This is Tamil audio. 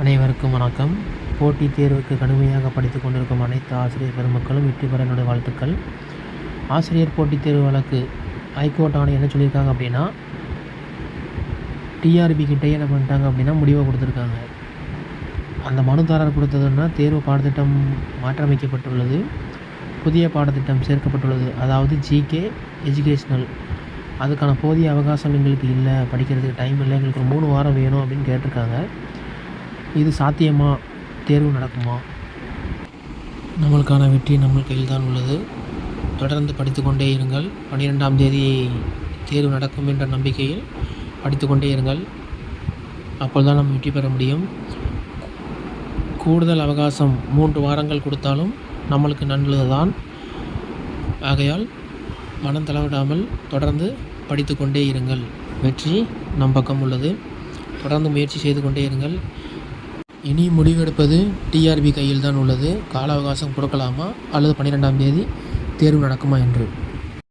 அனைவருக்கும் வணக்கம். போட்டித் தேர்வுக்கு கடுமையாக படித்துக் கொண்டிருக்கும் அனைத்து ஆசிரியர் பெருமக்களும் வெற்றி பெற என்னுடைய வாழ்த்துக்கள். ஆசிரியர் போட்டித் தேர்வு வழக்கு ஹைகோர்ட் ஆணையம் என்ன சொல்லியிருக்காங்க அப்படின்னா டிஆர்பி கிட்டே என்ன பண்ணிட்டாங்க அப்படின்னா முடிவை கொடுத்துருக்காங்க. அந்த மனுதாரர் கொடுத்ததுன்னா தேர்வு பாடத்திட்டம் மாற்றமைக்கப்பட்டுள்ளது புதிய பாடத்திட்டம் சேர்க்கப்பட்டுள்ளது. அதாவது ஜிகே எஜுகேஷ்னல். அதுக்கான போதிய அவகாசம் எங்களுக்கு இல்லை. படிக்கிறதுக்கு டைம் இல்லை. எங்களுக்கு ஒரு மூணு வாரம் வேணும் அப்படின்னு கேட்டிருக்காங்க. இது சாத்தியமா? தேர்வு நடக்குமா? நம்மளுக்கான வெற்றி நம்ம கையில் தான் உள்ளது. தொடர்ந்து படித்து கொண்டே இருங்கள். பன்னிரெண்டாம் தேதி தேர்வு நடக்கும் என்ற நம்பிக்கையில் படித்து கொண்டே இருங்கள். அப்பொழுது தான் நம்ம வெற்றி பெற முடியும். கூடுதல் அவகாசம் மூன்று வாரங்கள் கொடுத்தாலும் நம்மளுக்கு நல்லது தான் ஆகையால் மனம் தளவிடாமல் தொடர்ந்து படித்து கொண்டே இருங்கள். வெற்றி நம் பக்கம் உள்ளது. தொடர்ந்து முயற்சி செய்து கொண்டே இருங்கள். இனி முடிவெடுப்பது டிஆர்பி கையில் தான் உள்ளது. கால அவகாசம் கொடுக்கலாமா? அல்லது பன்னிரெண்டாம் தேதி தேர்வு நடக்குமா என்று?